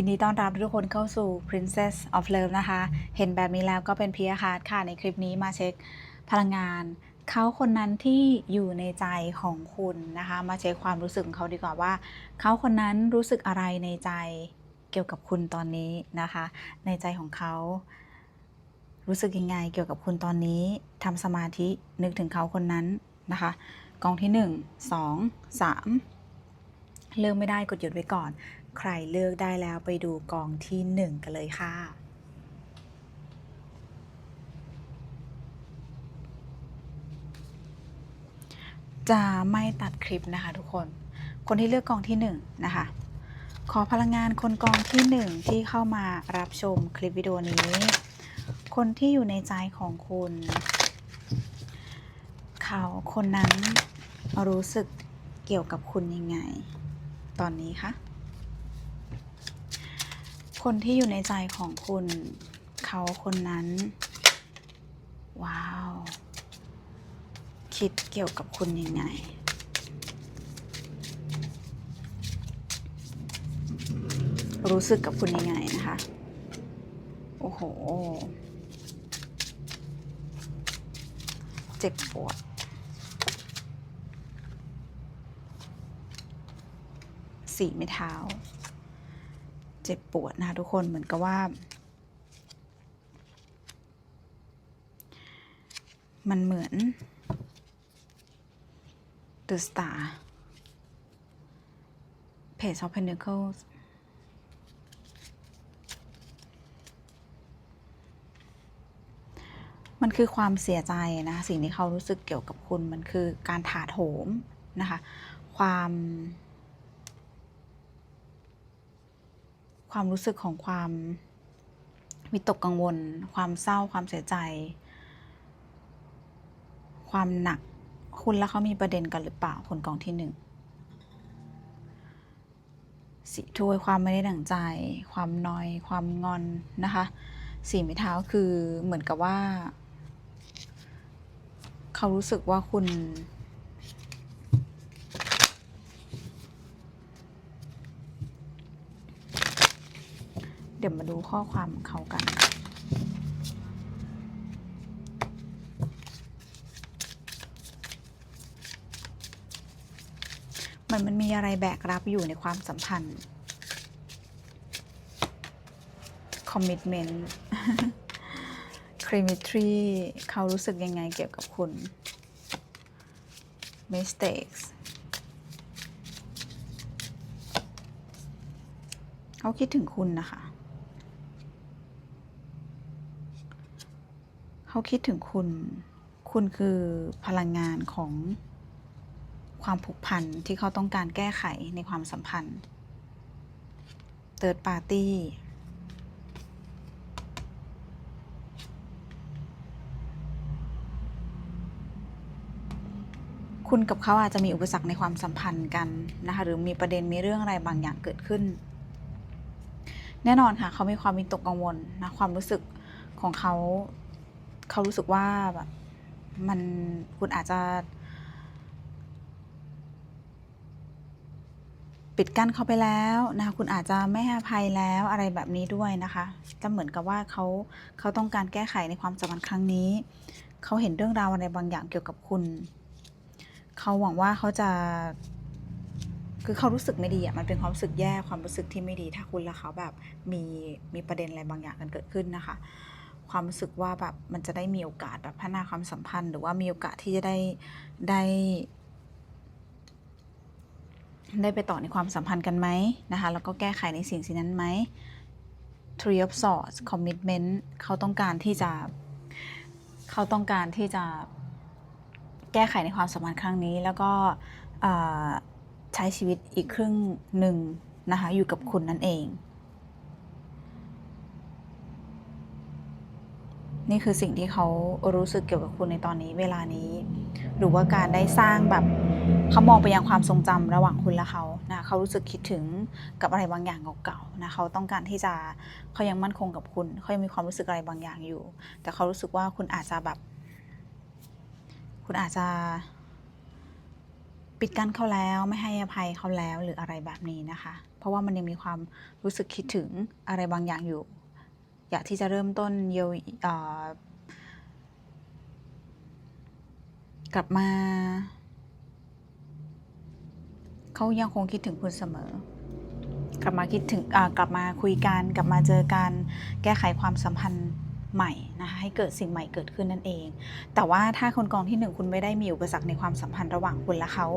ยินดีต้อนรับทุกคนเข้าสู่ Princess of Love นะคะ เห็นแบบนี้แล้วก็เป็นพียคาร์ดค่ะ ในคลิปนี้มาเช็คพลังงาน เขาคนนั้นที่อยู่ในใจของคุณนะคะ มาเช็คความรู้สึกของเขาดีกว่าว่า เขาคนนั้นรู้สึกอะไรในใจเกี่ยวกับคุณตอนนี้นะคะ ในใจของเขา รู้สึกยังไงเกี่ยวกับคุณตอนนี้ทำสมาธินึกถึงเขาคนนั้นนะคะ กองที่หนึ่งสองสามเลือกไม่ได้กดหยุดไว้ก่อน ใครเลือกได้แล้วไปดูกองที่หนึ่งกันเลยค่ะจะไม่ตัดคลิปนะคะทุกคน คนที่เลือกกองที่หนึ่งนะคะ ขอพลังงานคนกองที่หนึ่งที่เข้ามารับชมคลิปวิดีโอนี้ คนที่อยู่ในใจของคุณ เขาคนนั้นรู้สึกเกี่ยวกับคุณยังไง ตอนนี้คะ คนที่อยู่ในใจของคุณ เขาคนนั้น ว้าว คิดเกี่ยวกับคุณยังไง รู้สึกกับคุณยังไงนะคะ โอ้โห เจ็บปวดสีไม่เท้า เจ็บปวดนะคะทุกคนเหมือนกับว่า มันเหมือน The Star Page of Pentacles มันคือความเสียใจนะ สิ่งที่เขารู้สึกเกี่ยวกับคุณ มันคือการถาโถมนะคะ ความ ความรู้สึกของความวิตกกังวล ความเศร้า ความเสียใจ ความหนัก คุณแล้วเขามีประเด็นกันหรือเปล่าคนกองที่หนึ่งสีถ้วยความไม่ได้ดั่งใจ ความนอย ความงอนนะคะสีไม้เท้าคือเหมือนกับว่า เขารู้สึกว่าคุณ เดี๋ยวมาดูข้อความของเขากันเหมือนมันมีอะไรแบกรับอยู่ในความสัมพันธ์ commitment chemistry เขารู้สึกยังไงเกี่ยวกับคุณ mistakes เขาคิดถึงคุณนะคะ เขาคิดถึงคุณ คุณคือพลังงานของความผูกพันที่เขาต้องการแก้ไขในความสัมพันธ์ Third Party คุณกับเขาอาจจะมีอุปสรรคในความสัมพันธ์กันนะคะหรือมีประเด็นมีเรื่องอะไรบางอย่างเกิดขึ้น แน่นอนค่ะ เขามีความมีตกกังวลนะความรู้สึกของเขา เขารู้สึกว่าแบบมันคุณอาจจะปิดกั้นเขาไปแล้วนะคะคุณอาจจะไม่ให้อภัยแล้วอะไรแบบนี้ด้วยนะคะจะเหมือนกับว่าเขาเขาต้องการแก้ไขในความสัมพันธ์ครั้งนี้ เขาเห็นเรื่องราวอะไรบางอย่างเกี่ยวกับคุณ เขาหวังว่าเขาจะ คือเขารู้สึกไม่ดีอะมันเป็นความรู้สึกแย่ความรู้สึกที่ไม่ดี ถ้าคุณและเขาแบบมีมีประเด็นอะไรบางอย่างกันเกิดขึ้นนะคะ ความรู้สึกว่าแบบมันจะได้มีโอกาสแบบพัฒนาความสัมพันธ์ หรือว่ามีโอกาสที่จะได้ได้ ได้ไปต่อในความสัมพันธ์กันไหมนะคะแล้วก็แก้ไขในสิ่งสิ่งนั้นไหม Three of Swords Commitment เขาต้องการที่จะ เขาต้องการที่จะแก้ไขในความสัมพันธ์ครั้งนี้ แล้วก็ใช้ชีวิตอีกครึ่งหนึ่งนะคะอยู่กับคุณนั่นเอง นี่คือสิ่งที่เขารู้สึกเกี่ยวกับคุณในตอนนี้เวลานี้ หรือว่าการได้สร้างแบบเขามองไปยังความทรงจำระหว่างคุณและเขานะเขารู้สึกคิดถึงกับอะไรบางอย่างเก่าๆนะเขาต้องการที่จะเขายังมั่นคงกับคุณเขายังมีความรู้สึกอะไรบางอย่างอยู่ แต่เขารู้สึกว่าคุณอาจจะแบบ คุณอาจจะ ปิดกั้นเขาแล้วไม่ให้อภัยเขาแล้วหรืออะไรแบบนี้นะคะ เพราะว่ามันยังมีความรู้สึกคิดถึงอะไรบางอย่างอยู่ อยากที่จะเริ่มต้นเยียวเอ่อกลับมา เขายังคงคิดถึงคุณเสมอ กลับมาคิดถึงกลับมาคุยกันกลับมาเจอกันแก้ไขความสัมพันธ์ใหม่นะคะให้เกิดสิ่งใหม่เกิดขึ้นนั่นเอง แต่ว่าถ้าคนกองที่หนึ่งคุณไม่ได้มีอุปสรรคในความสัมพันธ์ระหว่างคุณและเขา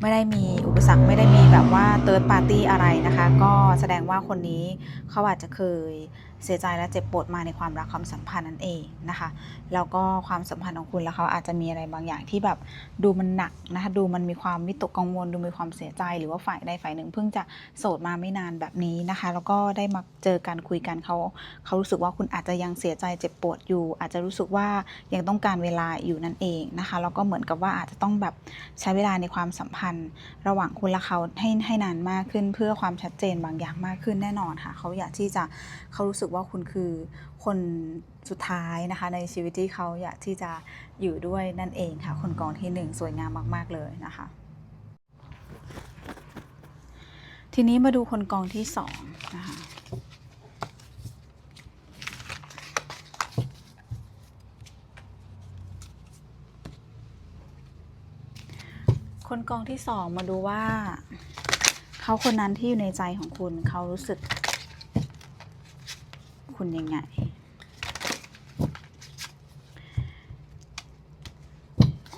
ไม่ได้มีอุปสรรคไม่ได้มีแบบว่าเติร์ดปาร์ตี้อะไรนะคะ ก็แสดงว่าคนนี้เขาอาจจะเคยเสียใจและเจ็บปวดมาในความรักความสัมพันธ์นั่นเองนะคะแล้วก็ความสัมพันธ์ของคุณและเขาอาจจะมีอะไรบางอย่างที่แบบดูมันหนักนะคะดูมันมีความวิตกกังวล ดูมีความเสียใจ หรือว่าฝ่ายใดฝ่ายหนึ่งเพิ่งจะโสดมาไม่นานแบบนี้นะคะ แล้วก็ได้มาเจอกันคุยกันเขาเขารู้สึกว่าคุณอาจจะยังเสียใจเจ็บปวดอยู่ อาจจะรู้สึกว่ายังต้องการเวลาอยู่นั่นเองนะคะแล้วก็เหมือนกับว่าอาจจะต้องแบบใช้เวลาในความสัมพันธ์ระหว่างคุณและเขาให้ให้นานมากขึ้น เพื่อความชัดเจนบางอย่างมากขึ้นแน่นอนค่ะ เขาอยากที่จะเขารู้สึกว่าคุณคือคนสุดท้ายนะคะ ในชีวิตที่เขาอยากที่จะอยู่ด้วยนั่นเองค่ะ คนกองที่หนึ่งสวยงามมาก ๆ เลยนะคะ ทีนี้มาดูคนกองที่สองนะคะ คนกองที่สองมาดูว่า เขาคนนั้นที่อยู่ในใจของคุณเขารู้สึก คุณยังไง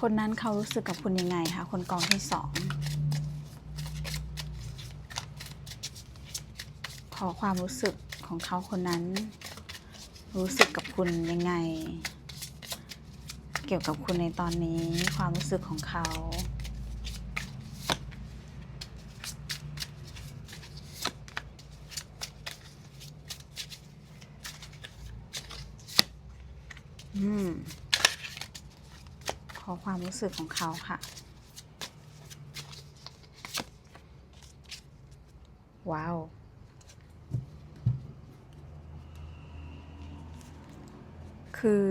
คนนั้นเขารู้สึกกับคุณยังไงคะคนกองที่สองขอความรู้สึกของเขาคนนั้น รู้สึกกับคุณยังไง เกี่ยวกับคุณในตอนนี้ ความรู้สึกของเขา อืม ขอ ความรู้สึกของเขาค่ะ ว้าว คือ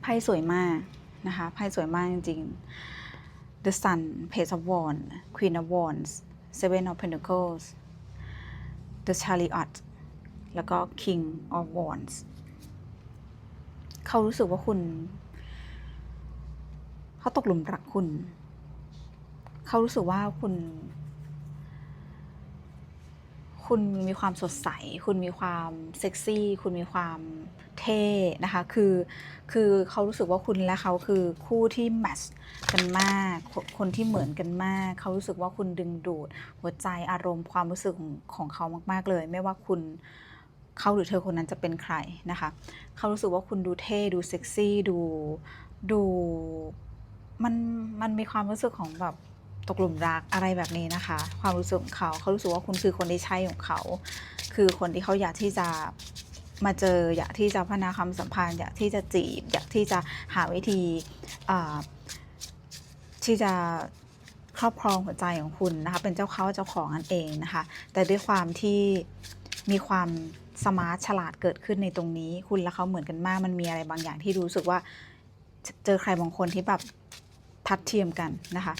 ไพ่สวยมากนะคะไพ่สวยมากจริงๆ The Sun Page of Wands Queen of Wands Seven of Pentacles The Chariot แล้วก็ King of Wands เขารู้สึกว่าคุณ เขาตกหลุมรักคุณ เขารู้สึกว่าคุณ คุณมีความสดใส คุณมีความเซ็กซี่ คุณมีความเท่นะคะ คือ คือเขารู้สึกว่าคุณและเขาคือคู่ที่แมทช์กันมากคนคนที่เหมือนกันมาก เขารู้สึกว่าคุณดึงดูด หัวใจอารมณ์ความรู้สึกของของเขามาก ๆ เลย ไม่ว่าคุณเขาหรือเธอคนนั้นจะเป็นใครนะคะ เขารู้สึกว่าคุณดูเท่ ดูเซ็กซี่ ดู ดู มันมันมีความรู้สึกของแบบตกหลุมรักอะไรแบบนี้นะคะ ความรู้สึกของเขาเขารู้สึกว่าคุณคือคนที่ใช่ของเขา คือคนที่เขาอยากที่จะมาเจออยากที่จะพัฒนาความสัมพันธ์ อยากที่จะจีบ อยากที่จะหาวิธีที่จะครอบครองหัวใจของคุณนะคะ เป็นเจ้าเขาเจ้าของนั่นเองนะคะ แต่ด้วยความที่มีความสมาร์ทฉลาดเกิดขึ้นในตรงนี้ คุณและเขาเหมือนกันมาก มันมีอะไรบางอย่างที่รู้สึกว่าเจอใครบางคนที่แบบ ทัดเทียมกันนะคะ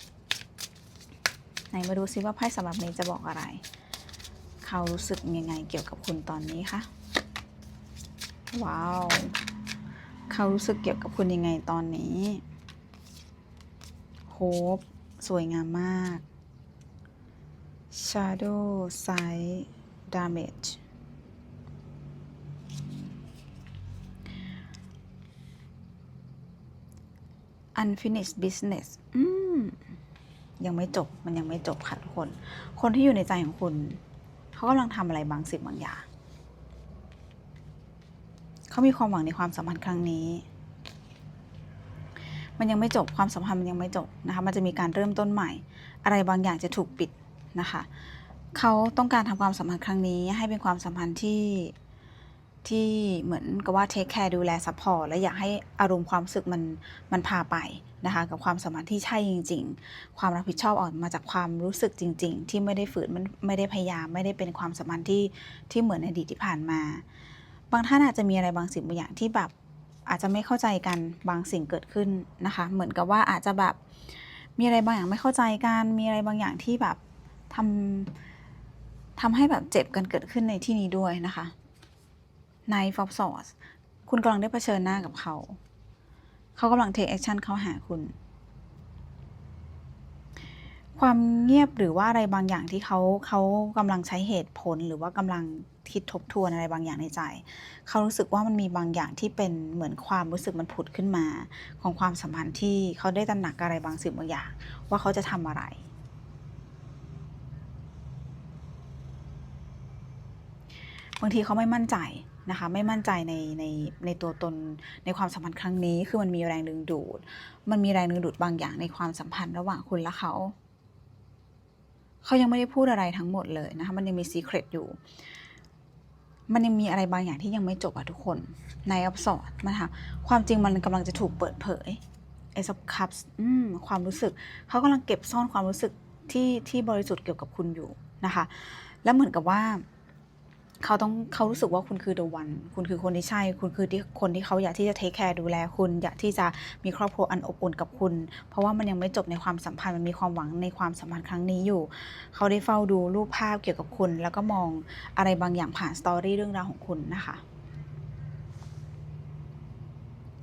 ไหนมาดูซิว่าไพ่สำหรับนี้จะบอกอะไร เขารู้สึกยังไงเกี่ยวกับคุณตอนนี้คะว้าวเขารู้สึกเกี่ยวกับคุณยังไงตอนนี้โฮปสวยงามมาก Shadow Side Damage Unfinished Business อืมยังไม่จบมันยังไม่จบค่ะทุกคน คนที่อยู่ในใจของคุณเขากำลังทำอะไรบางสิ่งบางอย่างเขามีความหวังในความสัมพันธ์ครั้งนี้ มันยังไม่จบความสัมพันธ์มันยังไม่จบนะคะมันจะมีการเริ่มต้นใหม่ อะไรบางอย่างจะถูกปิดนะคะเขาต้องการทำความสัมพันธ์ครั้งนี้ให้เป็นความสัมพันธ์ที่ ที่เหมือนกับว่าเทคแคร์ดูแลซัพพอร์ตและอยากให้อารมณ์ความรู้สึกมันมันพาไปนะคะกับความสมพันที่ใช่จริง ๆ ความรับผิดชอบออกมาจากความรู้สึกจริง ๆ ที่ไม่ได้ฝืนมันไม่ได้พยายามไม่ได้เป็นความสมพันที่ที่เหมือนในอดีตที่ผ่านมา บางท่านอาจจะมีอะไรบางสิ่งบางอย่างที่แบบอาจจะไม่เข้าใจกันบางสิ่งเกิดขึ้นนะคะ เหมือนกับว่าอาจจะแบบมีอะไรบางอย่างไม่เข้าใจกันมีอะไรบางอย่างที่แบบทำทำให้แบบเจ็บกันเกิดขึ้นในที่นี้ด้วยนะคะ Knife of Swords คุณกำลังได้เผชิญหน้ากับเขา เขากำลัง take action เข้าหาคุณ ความเงียบหรือว่าอะไรบางอย่างที่เขาเขากำลังใช้เหตุผลหรือว่ากำลังคิดทบทวนอะไรบางอย่างในใจ เขารู้สึกว่ามันมีบางอย่างที่เป็นเหมือนความรู้สึกมันผุดขึ้นมา ของความสัมพันธ์ที่เขาได้ตระหนักอะไรบางสิ่งบางอย่าง ว่าเขาจะทำอะไรบางทีเขาไม่มั่นใจ นะคะไม่มั่นใจในในในตัวตนในความสัมพันธ์ครั้งนี้ คือมันมีแรงดึงดูด มันมีแรงดึงดูดบางอย่างในความสัมพันธ์ระหว่างคุณและเขา เขายังไม่ได้พูดอะไรทั้งหมดเลยนะคะมันยังมีซีเครตอยู่ มันยังมีอะไรบางอย่างที่ยังไม่จบอะทุกคนในอับสอดนะคะความจริงมันกำลังจะถูกเปิดเผยไอ้ซับคัพความรู้สึก เขากำลังเก็บซ่อนความรู้สึกที่ที่บริสุทธิ์เกี่ยวกับคุณอยู่นะคะ แล้วเหมือนกับว่า เขาต้องเขารู้สึกว่าคุณคือ the one คุณคือคนที่ใช่ คุณคือที่คนที่เขาอยากที่จะเทคแคร์ดูแลคุณ อยากที่จะมีครอบครัวอันอบอุ่นกับคุณ เพราะว่ามันยังไม่จบในความสัมพันธ์ มันมีความหวังในความสัมพันธ์ครั้งนี้อยู่ เขาได้เฝ้าดูรูปภาพเกี่ยวกับคุณ แล้วก็มองอะไรบางอย่างผ่านสตอรี่เรื่องราวของคุณนะคะ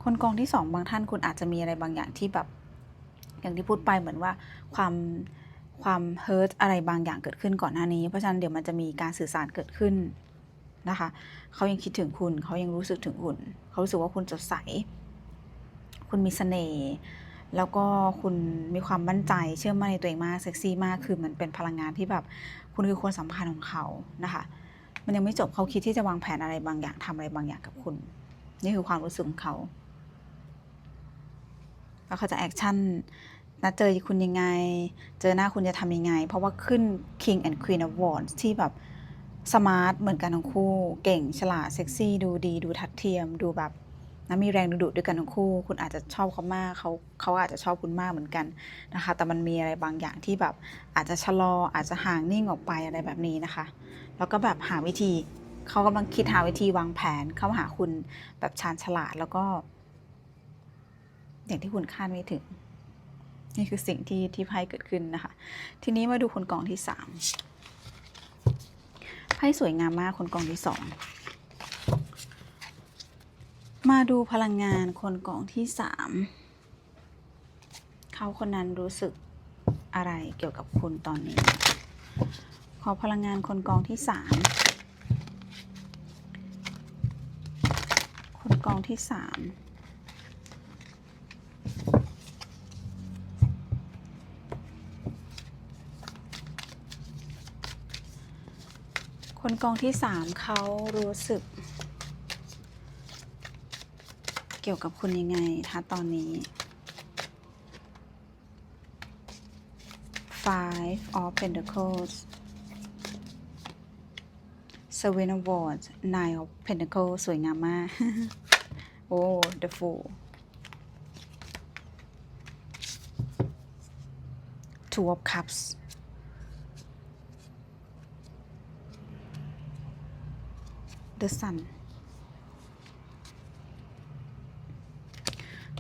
คนกองที่สองบางท่านคุณอาจจะมีอะไรบางอย่างที่แบบ อย่างที่พูดไปเหมือนว่าความความเฮิร์ตอะไรบางอย่างเกิดขึ้นก่อนหน้านี้ เพราะฉะนั้นเดี๋ยวมันจะมีการสื่อสารเกิดขึ้น นะคะเขายังคิดถึงคุณเขายังรู้สึกถึงคุณเขารู้สึกว่าคุณสดใส คุณมีเสน่ห์แล้วก็คุณมีความมั่นใจเชื่อมั่นในตัวเองมากเซ็กซี่มากคือมันเป็นพลังงานที่แบบ คุณคือคนสำคัญของเขานะคะมันยังไม่จบเขาคิดที่จะวางแผนอะไรบางอย่างทำอะไรบางอย่างกับคุณ นี่คือความรู้สึกของเขาแล้วเขาจะแอคชั่นนัดเจอคุณยังไง เจอหน้าคุณจะทำยังไง เพราะว่าขึ้น King and Queen of Wands ที่แบบ สมาร์ทเหมือนกันทั้งคู่ เก่งฉลาดเซ็กซี่ดูดีดูทัดเทียม ดูแบบนะมีแรงดึงดูดด้วยกันทั้งคู่ คุณอาจจะชอบเขามากเขาเขาอาจจะชอบคุณมากเหมือนกันนะคะ แต่มันมีอะไรบางอย่างที่แบบอาจจะชะลออาจจะห่างนิ่งออกไปอะไรแบบนี้นะคะ แล้วก็แบบหาวิธีเขากำลังคิดหาวิธีวางแผนเข้าหาคุณแบบชาญฉลาดแล้วก็ อย่างที่คุณคาดไม่ถึง นี่คือสิ่งที่ที่ไพ่เกิดขึ้นนะคะ ทีนี้มาดูคนกองที่สาม ไพ่สวยงามมากคนกองที่สองมาดูพลังงานคนกองที่สามเขาคนนั้นรู้สึกอะไรเกี่ยวกับคุณตอนนี้ ขอพลังงานคนกองที่สามคนกองที่สาม คนกองที่สามเขารู้สึก เกี่ยวกับคุณยังไงคะตอนนี้ Five of Pentacles Seven of Wands Nine of Pentacles สวยงามมาก โอ้ The Fool Two of Cups The Sun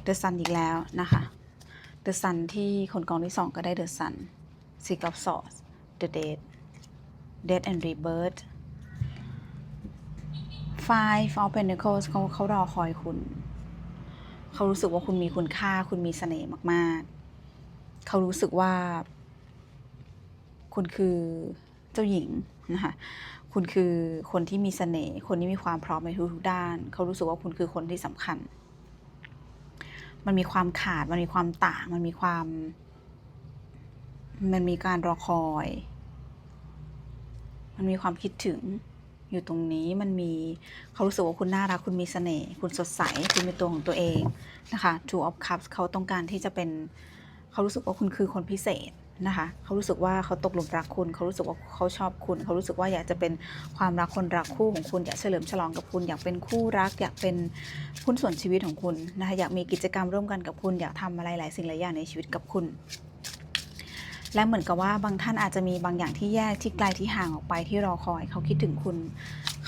The Sun อีกแล้วนะคะ The Sun ที่คนกองที่สองก็ได้ The Sun Six of Swords The Dead Death and Rebirth Five of Pentacles เขาเขารอคอยคุณ เขารู้สึกว่าคุณมีคุณค่า คุณมีเสน่ห์มาก ๆ เขารู้สึกว่า คุณคือเจ้าหญิงนะคะ คุณคือคนที่มีเสน่ห์คนที่มีความพร้อมในทุกๆด้าน เขารู้สึกว่าคุณคือคนที่สำคัญ มันมีความขาดมันมีความต่างมันมีความ มันมีการรอคอย มันมีความคิดถึงอยู่ตรงนี้มันมีเขารู้สึกว่าคุณน่ารักคุณมีเสน่ห์คุณสดใส คุณเป็นตัวของตัวเองนะคะ Two of Cups เขาต้องการที่จะเป็น เขารู้สึกว่าคุณคือคนพิเศษ นะคะเขารู้สึกว่าเขาตกหลุมรักคุณ เขารู้สึกว่าเขาชอบคุณ เขารู้สึกว่าอยากจะเป็นความรักคนรักคู่ของคุณอยากเฉลิมฉลองกับคุณอยากเป็นคู่รัก อยากเป็นหุ้นส่วนชีวิตของคุณนะคะอยากมีกิจกรรมร่วมกันกับคุณ อยากทำอะไรหลายสิ่งหลายอย่างในชีวิตกับคุณ และเหมือนกับว่าบางท่านอาจจะมีบางอย่างที่แยกที่ไกลที่ห่างออกไปที่รอคอย เขาคิดถึงคุณ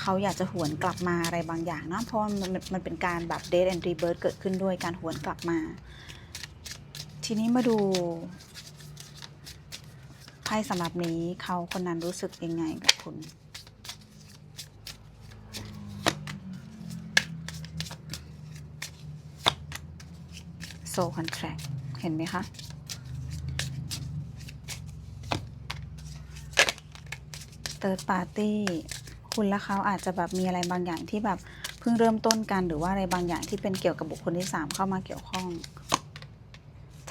เขาอยากจะหวนกลับมาอะไรบางอย่างเนะเพราะมันมันเป็นการแบบ dead and rebirth เกิดขึ้นด้วยการหวนกลับมา ทีนี้มาดู ไพ่สำหรับนี้เขาคนนั้นรู้สึกยังไงกับคุณ โซ contract เห็นไหมคะ third party คุณและเขาอาจจะแบบมีอะไรบางอย่างที่แบบเพิ่งเริ่มต้นกัน หรือว่าอะไรบางอย่างที่เป็นเกี่ยวกับบุคคลที่ 3 เข้ามาเกี่ยวข้อง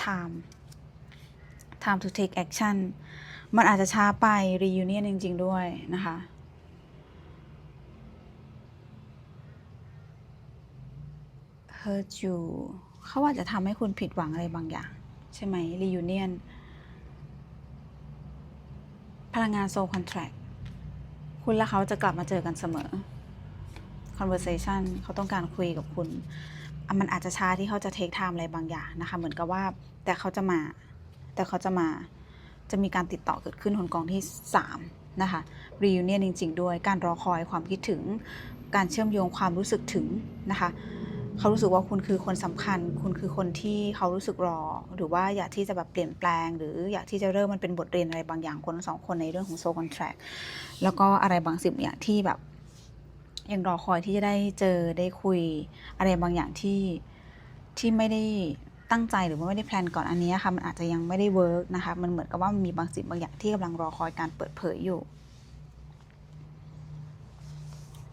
time time to take action มันอาจจะช้าไป reunion จริง ๆ ด้วยนะคะ hurt you เขาอาจจะทำให้คุณผิดหวังอะไรบางอย่าง ใช่ไหม reunion พลังงาน soul contract คุณและเขาจะกลับมาเจอกันเสมอ conversation เขาต้องการคุยกับคุณ มันอาจจะช้าที่เขาจะ take time อะไรบางอย่างนะคะ เหมือนกับว่าแต่เขาจะมา แต่เขาจะมา จะมีการติดต่อเกิดขึ้นคนกองที่ 3 นะคะ reunion จริง ๆ ด้วยการรอคอยความคิดถึง การเชื่อมโยงความรู้สึกถึงนะคะเขารู้สึกว่าคุณคือคนสำคัญ คุณคือคนที่เขารู้สึกรอ หรือว่าอยากที่จะแบบเปลี่ยนแปลง หรืออยากที่จะเริ่มมันเป็นบทเรียนอะไรบางอย่างคนสองคนในเรื่องของโซ contract แล้วก็อะไรบางสิ่งบอย่างที่แบบยังรอคอยที่จะได้เจอได้คุยอะไรบางอย่างที่ที่ไม่ได้ ตั้งใจหรือว่าไม่ได้แพลนก่อนอันนี้ค่ะมันอาจจะยังไม่ได้เวิร์กนะคะมันเหมือนกับว่ามันมีบางสิ่งบางอย่างที่กำลังรอคอยการเปิดเผยอยู่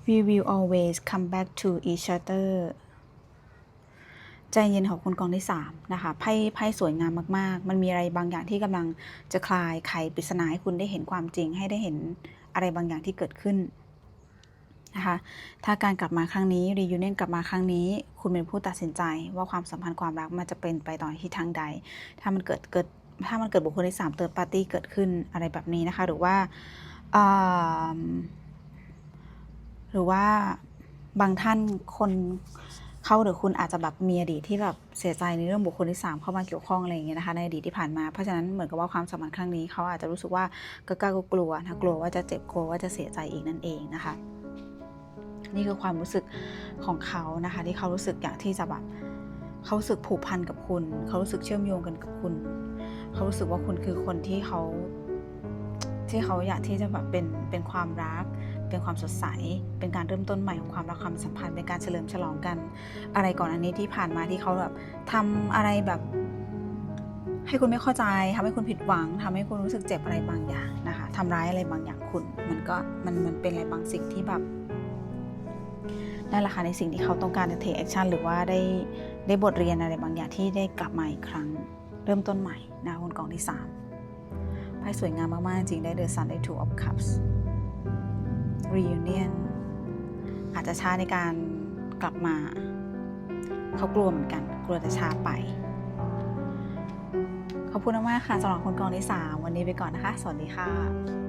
we will always come back to each other ใจเย็นของคุณกองที่3นะคะไพ่ไพ่สวยงามมากๆ มันมีอะไรบางอย่างที่กำลังจะคลายไขปริศนาให้คุณได้เห็นความจริง ให้ได้เห็นอะไรบางอย่างที่เกิดขึ้น นะคะ ถ้าการกลับมาครั้งนี้ reunion กลับมาครั้งนี้ คุณเป็นผู้ตัดสินใจว่าความสัมพันธ์ความรักมันจะเป็นไปต่อที่ทางใด ถ้ามันเกิดเกิดถ้ามันเกิดบุคคลที่3เติร์ดปาร์ตี้เกิดขึ้นอะไรแบบนี้นะคะ หรือว่าหรือว่าบางท่านคนเขาหรือคุณอาจจะแบบมีอดีตที่แบบเสียใจในเรื่องบุคคลที่ 3 เข้ามาเกี่ยวข้องอะไรอย่างเงี้ยนะคะในอดีตที่ผ่านมาเพราะฉะนั้นเหมือนกับว่าความสัมพันธ์ครั้งนี้เขาอาจจะรู้สึกว่าก็กล้ากลัวนะกลัวว่าจะเจ็บกลัวว่าจะเสียใจอีกนั่นเองนะคะ นี่คือความรู้สึกของเขานะคะ ที่เขารู้สึกอยากที่จะแบบเขารู้สึกผูกพันกับคุณ เขารู้สึกเชื่อมโยงกันกับคุณ เขารู้สึกว่าคุณคือคนที่เขา ที่เขาอยากที่จะแบบเป็นเป็นความรัก เป็นความสดใส เป็นการเริ่มต้นใหม่ของความรักความสัมพันธ์เป็นการเฉลิมฉลองกัน อะไรก่อนอันนี้ที่ผ่านมาที่เขาแบบทำอะไรแบบให้คุณไม่เข้าใจทำให้คุณผิดหวังทำให้คุณรู้สึกเจ็บอะไรบางอย่างนะคะทำร้ายอะไรบางอย่างคุณ มันก็มันมันเป็นอะไรบางสิ่งที่แบบ นั่นแหละค่ะในสิ่งที่เขาต้องการจะ take action หรือว่าได้ได้บทเรียนอะไรบางอย่างที่ได้กลับมาอีกครั้ง เริ่มต้นใหม่นะคนกองที่สามไพ่สวยงามมาก ๆ จริงได้ The Sun ได้ Two of Cups Reunion อาจจะช้าในการกลับมา เขากลัวเหมือนกัน กลัวจะช้าไป ขอบคุณมากค่ะสำหรับคนกองที่3วันนี้ไปก่อนนะคะ สวัสดีค่ะ